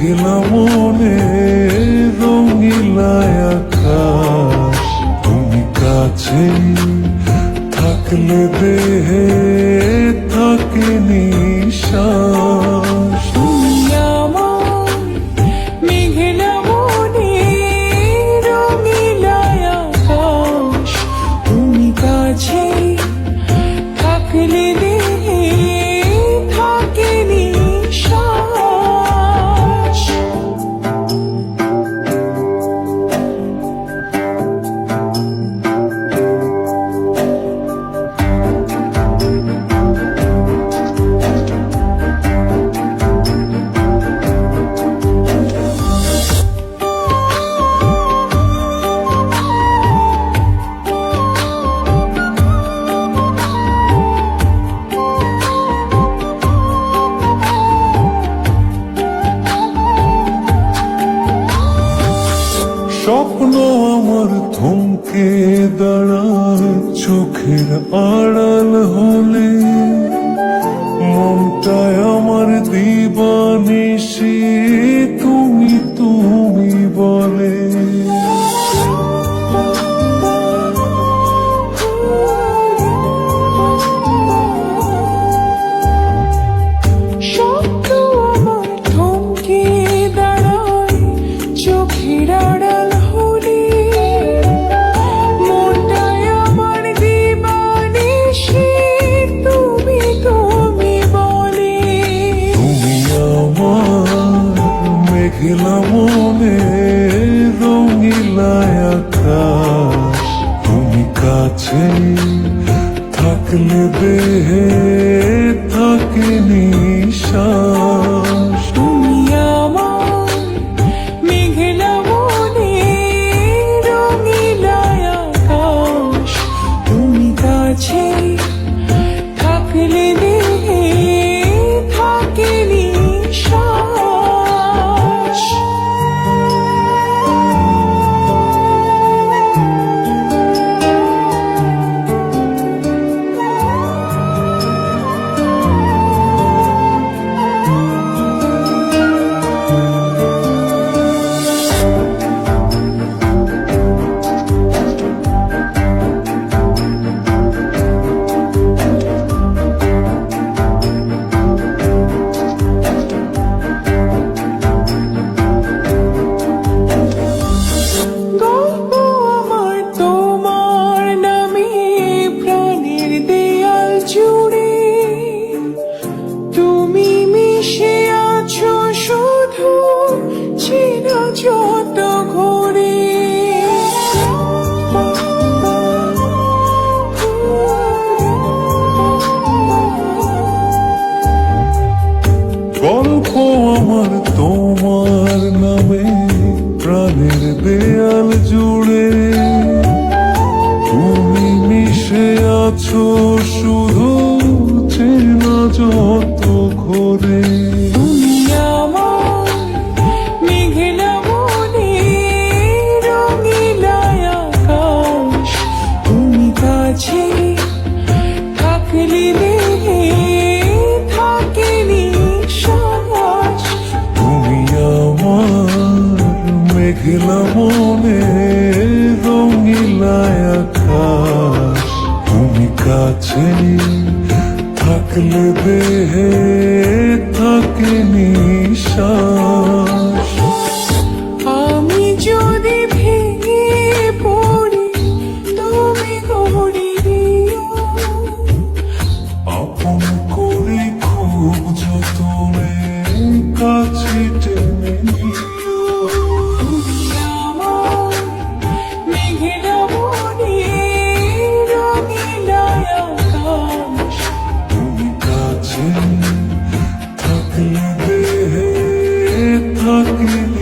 মেঘলা মনে রঙিলা আকাশ। তুমি কাছে থাকলে দেহে থাকে নিশ্বাস স্বপ্ন আমার থমকে দাঁড়ায় চোখের আড়াল হলে মনটায় মেঘলা মনে রঙিলা আকাশ তুমি কাছে থাকলে দেহে থাকে নিশ্বাস প্রাণের দেয়াল জুড়ে তুমি মিশে আছো মেঘলা মনে রঙিলায় আকাশ। তুমি কাছে থাকলে দেহে থাকে Looking